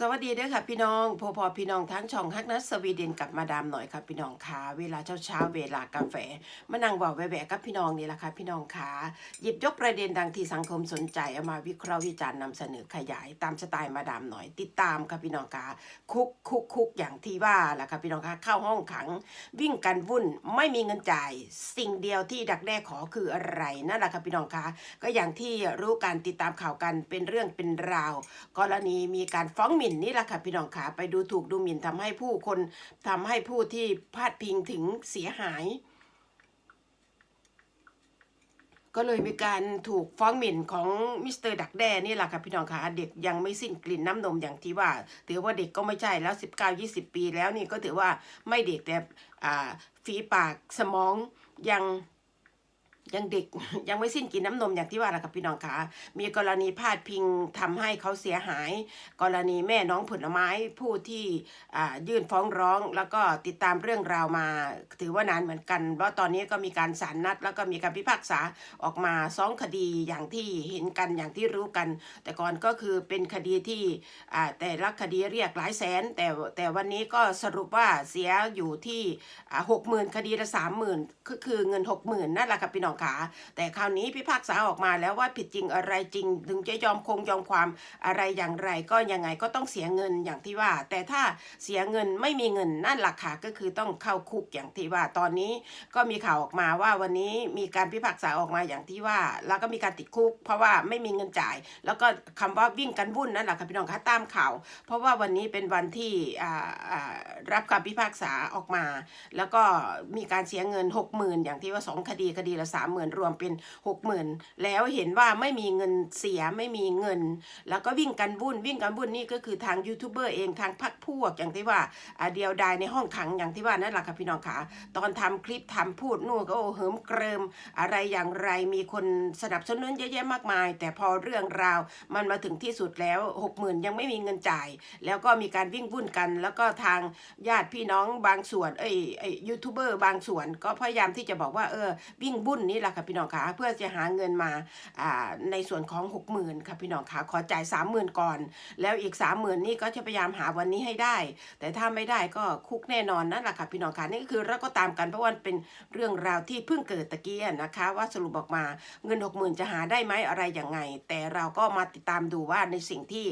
สวัสดีเด้อค่ะพี่น้องพอพอพี่น้องทั้งช่องฮักนัสสวีเดนกับมาดามหน่อยค่ะพี่น้องค่ะเวลาเช้าเช้าๆเวลากาแฟมานั่งบอกแหวะๆกับพี่น้องนี่แหละค่ะพี่น้องค่ะหยิบยกประเด็นดังที่สังคมสนใจเอามาวิเคราะห์วิจารณ์นำเสนอขยายตามสไตล์มาดามหน่อย ติดตามค่ะพี่น้องค่ะคุกคุกคุกอย่างที่ว่าแหละค่ะพี่น้องค่ะเข้าห้องขัง วิ่งกันวุ่นไม่มีเงินจ่าย สิ่งเดียวที่ดักแด้ขอคืออะไรนั่นแหละค่ะพี่น้องค่ะก็อย่างที่รู้การติดตามข่าวกันเป็นเรื่องเป็นราว กรณีมีการฟ้องหมิ่นนี่แหละค่ะพี่น้องขาไปดูถูกดูหมิ่นทำให้ผู้คนทำให้ผู้ที่พาดพิงถึงเสียหาย ก็เลยมีการถูกฟ้องหมิ่นของมิสเตอร์ดักแด้นี่แหละค่ะพี่น้องคะเด็กยังไม่สิ้นกลิ่นน้ำนมอย่างที่ว่า ถือว่าเด็กก็ไม่ใช่แล้ว 19 20 ปีแล้วนี่ก็ถือว่าไม่เด็กแต่ฝีปากสมองยัง ยังเด็กยังไม่สิ้นกินน้ำนมอย่างที่ว่าแหละครับพี่น้องคะมีกรณีพาดพิงทำให้เขาเสียหาย กรณีแม่น้องผลไม้ผู้ที่อ่ายื่นฟ้องร้อง แล้วก็ติดตามเรื่องราวมา ถือว่านานเหมือนกันเพราะตอนนี้ก็มีการสารนัด แล้วก็มีการพิพากษาออกมาสองคดีอย่างที่เห็นกันอย่างที่รู้กัน แต่ก่อนก็คือเป็นคดีที่อ่าแต่ละคดีเรียกหลายแสน แต่แต่วันนี้ก็สรุปว่าเสียอยู่ที่หกหมื่นคดีละสามหมื่นก็คือเงินหกหมื่นนั่นแหละครับพี่น้องขา แต่คราวนี้พิพากษาออกมาแล้วว่าผิดจริงอะไรจริง ถึงจะยอมคงยอมความอะไรอย่างไร ก็ยังไงก็ต้องเสียเงินอย่างที่ว่า แต่ถ้าเสียเงินไม่มีเงินนั่นหละค่ะก็คือต้องเข้าคุกอย่างที่ว่า ตอนนี้ก็มีข่าวออกมาว่าวันนี้มีการพิพากษาออกมาอย่างที่ว่า แล้วก็มีการติดคุก เพราะว่าไม่มีเงินจ่าย แล้วก็คำว่าวิ่งกันวุ่นนั่นแหละค่ะพี่น้องคะตามข่าว เพราะว่าวันนี้เป็นวันที่อ่าอ่ารับคำพิพากษาออกมา แล้วก็มีการเสียเงิน 60,000 อย่างที่ว่า 2 คดีคดีละ30,000รวมเป็น60,000แล้วเห็นว่าไม่มีเงินเสียไม่มีเงิน แล้วก็วิ่งกันวุ่นวิ่งกันวุ่นนี่ก็คือทางยูทูบเบอร์เองทางพักพวกอย่างที่ว่าเดียวดายในห้องขังอย่างที่ว่านั่นแหละค่ะพี่น้องค่ะตอนทำคลิปทำพูดนู่นก็โอ้เหิมเกริมอะไรอย่างไรมีคนสนับสนุนเยอะแยะมากมาย แต่พอเรื่องราวมันมาถึงที่สุดแล้ว60,000ยังไม่มีเงินจ่าย แล้วก็มีการวิ่งวุ่นกัน แล้วก็ทางญาติพี่น้องบางส่วนเอ้ยไอ้ยูทูบเบอร์บางส่วนก็พยายามที่จะบอกว่าเออวิ่งวุ่นนี่แหละค่ะพี่น้องคะเพื่อจะหาเงินมาในส่วนของ 60,000ค่ะพี่น้องคะขอจ่าย 30,000 ก่อน แล้วอีก 30,000 นี่ก็จะพยายามหาวันนี้ให้ได้ แต่ถ้าไม่ได้ก็คุกแน่นอนนั่นแหละค่ะพี่น้องคะนี่ก็คือเราก็ตามกันเพราะว่ามันเป็นเรื่องราวที่เพิ่งเกิดตะกี้นะคะ ว่าสรุปออกมาเงิน 60,000 จะหาได้ไหมอะไรอย่างไง แต่เราก็มาติดตามดูว่าในสิ่งที่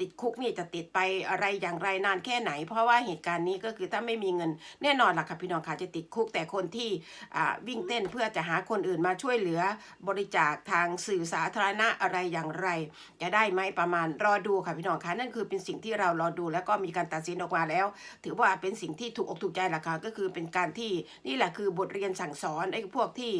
ติดคุกนี่จะติดไปอะไรอย่างไรนานแค่ไหน เพราะว่าเหตุการณ์นี้ก็คือถ้าไม่มีเงินแน่นอนล่ะค่ะพี่น้องคะจะติดคุกแต่คนที่วิ่งเต้นเพื่อจะหาคนคนอื่นมาช่วยเหลือบริจาคทางสื่อสาธารณะอะไรอย่างไร จะได้ไหมประมาณรอดูค่ะพี่น้องคะนั่นคือเป็นสิ่งที่เรารอดูแล้วก็มีการตัดสินออกมาแล้ว ถือว่าเป็นสิ่งที่ถูกอกถูกใจล่ะค่ะก็คือเป็นการที่นี่แหละคือบทเรียนสั่งสอนไอ้พวกที่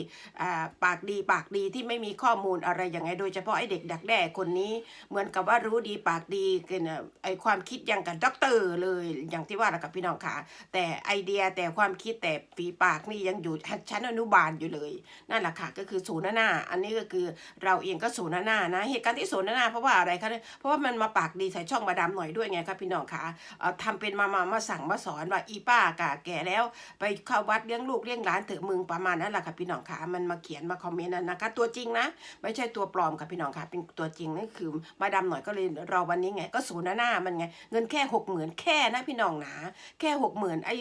ปากดีปากดีที่ไม่มีข้อมูลอะไรอย่างไงโดยเฉพาะไอ้เด็กดักแด้คนนี้เหมือนกับว่ารู้ดีปากดีกันไอ้ความคิดอย่างกับด็อกเตอร์เลยอย่างที่ว่าละกับพี่น้องค่ะแต่ไอเดียแต่ความคิดแต่ฝีปากนี่ยังอยู่ชั้นอนุบาลอยู่เลย นั่นแหละค่ะก็คือศูนย์หน้า อันนี้ก็คือเราเองก็ศูนย์หน้านะเหตุการณ์ที่ศูนย์หน้าเพราะว่าอะไรคะเนี่ยเพราะว่ามันมาปากดีใส่ช่องมาดามหน่อยด้วยไงครับพี่น้องค่ะเอ่อทำเป็นมามามาสั่งมาสอนว่าอีป้ากะแก่แล้ว ไปเข้าวัดเลี้ยงลูกเลี้ยงหลานเถอะมึงประมาณนั้นแหละค่ะพี่น้องค่ะมันมาเขียนมาคอมเมนต์นั่นนะคะ ตัวจริงนะ ไม่ใช่ตัวปลอมค่ะพี่น้องค่ะเป็นตัวจริงนั่นคือมาดามหน่อยก็เลยรอวันนี้ไงก็ศูนย์หน้ามันไงเงินแค่หกหมื่นแค่นะพี่น้องนะแค่หกหมื่นไอ้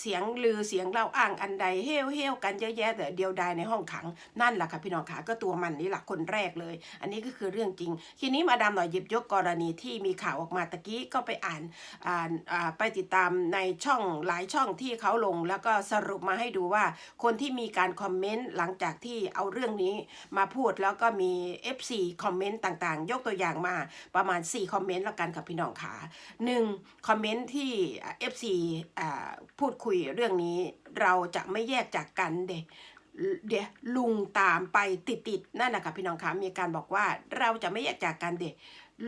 เสียงลือเสียงเล่าอ้างอันใดเฮลเฮลกันเยอะแยะแต่เดียวดายในห้องขังนั่นแหละค่ะพี่น้องค่ะก็ตัวมันนี่แหละคนแรกเลย อันนี้ก็คือเรื่องจริง ทีนี้มาดามหน่อยหยิบยกกรณีที่มีข่าวออกมาตะกี้ก็ไปอ่านอ่านไปติดตามในช่องหลายช่องที่เขาลง แล้วก็สรุปมาให้ดูว่า คนที่มีการคอมเมนต์หลังจากที่เอาเรื่องนี้มาพูดแล้วก็มี FC คอมเมนต์ต่างๆ ยกตัวอย่างมาประมาณ 4 คอมเมนต์ล้วกันกับพี่น้องขาหนึ่งคอมเมนต์ที่ FC อ่าพูดคุยเรื่องนี้เราจะไม่แยกจากกันเด็ เดี๋ยวลุงตามไปติดๆนั่นนะคะพี่น้องคะมีการบอกว่าเราจะไม่แยกจากกันเด็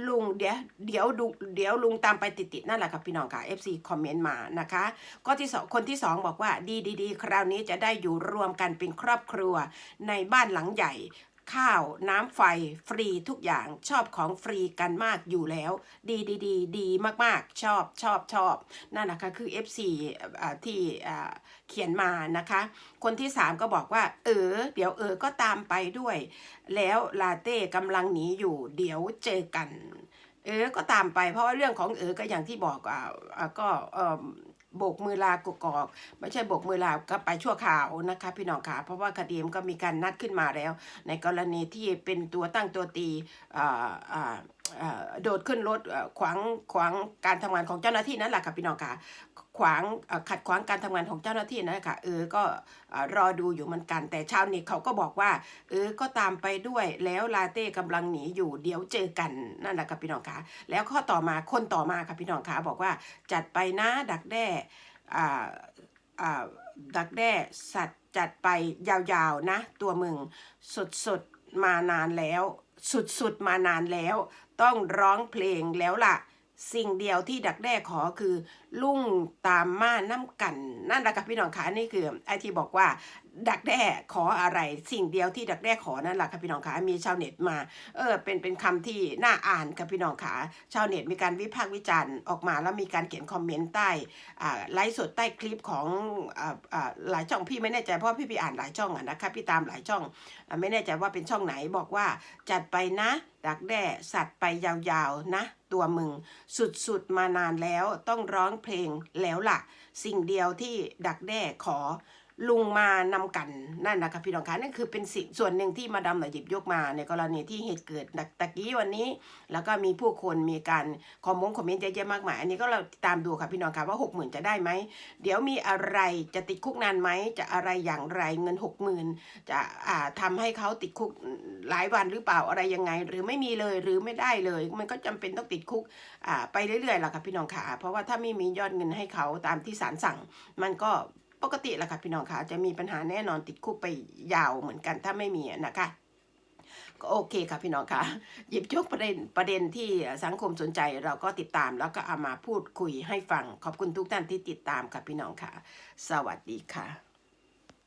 ลุงเดี๋ยวเดี๋ยวดูเดี๋ยวลุงตามไปติดๆนั่นแหละค่ะพี่น้องค่ะ FC คอมเมนต์มานะคะก็ที่สองคนที่สองบอกว่าดีดีดีคราวนี้จะได้อยู่รวมกันเป็นครอบครัวในบ้านหลังใหญ่ ข้าว น้ำไฟ ฟรีทุกอย่างชอบของฟรีกันมากอยู่แล้ว ดีดีดีดีมากๆ ชอบชอบชอบนั่นนะคะคือ FC อที่อ่เขียนมานะคะ คนที่ 3 ก็บอกว่า เออ เดี๋ยวเออก็ตามไปด้วย แล้วลาเต้กำลังหนีอยู่ เดี๋ยวเจอกัน เออก็ตามไปเพราะว่าเรื่องของเออก็อย่างที่บอกอ่าก็เออ โบกมือลากกอกไม่ใช่โบกมือลาก็ไปชั่วข่าวนะคะ พี่น้องค่ะเพราะว่าคดีมันก็มีการนัดขึ้นมาแล้ว ในกรณีที่เป็นตัวตั้งตัวตีอ่าอ่า โดดขึ้นรถขวางขวางการทำงานของเจ้าหน้าที่นั่นแหละค่ะพี่น้องค่ะขวางขัดขวางการทำงานของเจ้าหน้าที่นั่นแหละค่ะเออก็รอดูอยู่เหมือนกันแต่ชาวเน็ตเขาก็บอกว่า เออก็ตามไปด้วยแล้วลาเต้กำลังหนีอยู่เดี๋ยวเจอกันนั่นแหละค่ะพี่น้องค่ะแล้วข้อต่อมาคนต่อมาค่ะพี่น้องค่ะบอกว่าจัดไปนะดักแด้อ่าอ่าดักแด้สัตว์จัดไปยาวๆนะ ตัวมึงสดๆมานานแล้ว สุดๆมานานแล้ว ต้องร้องเพลงแล้วล่ะ สิ่งเดียวที่ดักแด้ขอคือลุ่งตามมาน้ำกัน นั่นแหละค่ะพี่น้องคะนี่คือไอที่บอกว่า ดักแด้ขออะไร สิ่งเดียวที่ดักแด้ขอนั่นแหละค่ะพี่น้องคะมีชาวเน็ตมา เออเป็นเป็นคำที่น่าอ่านค่ะพี่น้องคะชาวเน็ตมีการวิพากษ์วิจารณ์ออกมาแล้วมีการเขียนคอมเมนต์ใต้อ่าไลฟ์สดใต้คลิปของอ่าอ่าหลายช่องพี่ไม่แน่ใจเพราะพี่ไปอ่านหลายช่องอะนะคะพี่ตามหลายช่อง ไม่แน่ใจว่าเป็นช่องไหนบอกว่าจัดไปนะ ดักแด้สัตว์ไปยาวๆนะ ตัวมึง สุดๆมานานแล้วต้องร้องเพลงแล้วล่ะ สิ่งเดียวที่ดักแด้ขอ ลุงมานำกันนั่นนะคะพี่น้องคะนั่นคือเป็นสิ่งส่วนหนึ่งที่มาดามหยิบยกมาในกรณีที่เหตุเกิดตะกี้วันนี้ แล้วก็มีผู้คนมีการคอมมงคอมเมนต์เยอะแยะมากมาย อันนี้ก็เราตามดูค่ะพี่น้องคะว่าหกหมื่นจะได้ไหม เดี๋ยวมีอะไรจะติดคุกนานไหม จะอะไรอย่างไรเงินหกหมื่นจะอ่าทำให้เขาติดคุกหลายวันหรือเปล่าอะไรยังไง หรือไม่มีเลยหรือไม่ได้เลย มันก็จำเป็นต้องติดคุกอ่าไปเรื่อยๆล่ะค่ะพี่น้องคะเพราะว่าถ้าไม่มียอดเงินให้เขาตามที่ศาลสั่ง มันก็ ปกติแหละค่ะพี่น้องค่ะจะมีปัญหาแน่นอนติดคุกไปยาวเหมือนกันถ้าไม่มีนะคะก็โอเคค่ะพี่น้องค่ะ หยิบยกประเด็นประเด็นที่สังคมสนใจเราก็ติดตามแล้วก็เอามาพูดคุยให้ฟัง ขอบคุณทุกท่านที่ติดตามค่ะพี่น้องค่ะ สวัสดีค่ะ